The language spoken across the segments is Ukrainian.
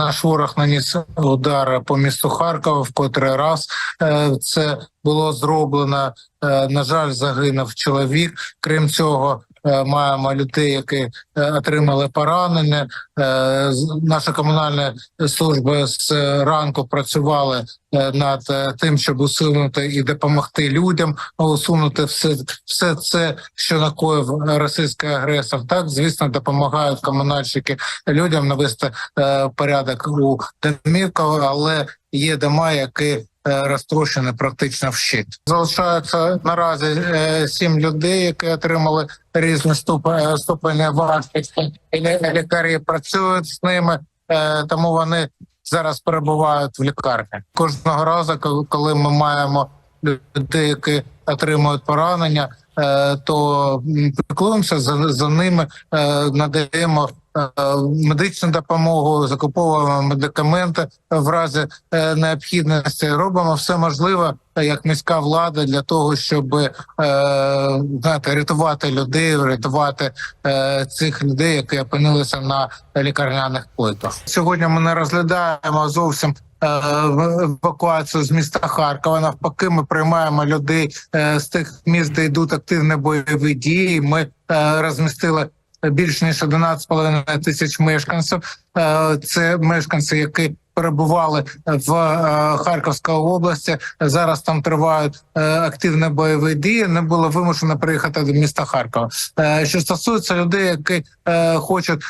наш ворог наніс удар по місту Харкова в котрий раз е, це було зроблено. Е, На жаль, загинув чоловік. Крім цього, маємо людей, які е, отримали поранення. Е, Наша комунальна служба з ранку працювали е, над е, тим, щоб усунути і допомогти людям, усунути все, все це, що накоїв російський агресор. Так, звісно, допомагають комунальщики людям навести е, порядок у домівках, але є дома, які е, розтрощені практично вщит. Залишаються наразі е, сім людей, які отримали різні ступені, ступені важкості. Лікарі працюють з ними, е, тому вони зараз перебувають в лікарні. Кожного разу, коли- ми маємо людей, які отримують поранення, е, то піклуємося за, ними, е, надаємо е, медичну допомогу, закуповуємо медикаменти в разі е, необхідності. Робимо все можливе е, як міська влада для того, щоб е, знаєте, рятувати людей, рятувати е, цих людей, які опинилися на лікарняних койках. Сьогодні ми не розглядаємо зовсім. е, Евакуацію з міста Харкова навпаки, ми приймаємо людей е, з тих міст, де йдуть активні бойові дії. Ми е, розмістили більш ніж 11,5 тисяч мешканців. Е, Це мешканці, які перебували в е, Харківській області. Зараз там тривають е, активні бойові дії. Не було вимушено приїхати до міста Харкова. Що стосується людей, які хочуть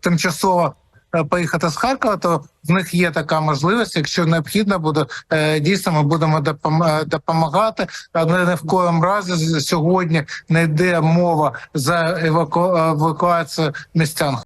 тимчасово. Е, Поїхати з Харкова, то в них є така можливість. Якщо необхідно буде, е, дійсно ми будемо е, допомагати. Але не в коєму разі сьогодні не йде мова за евакуацію містян.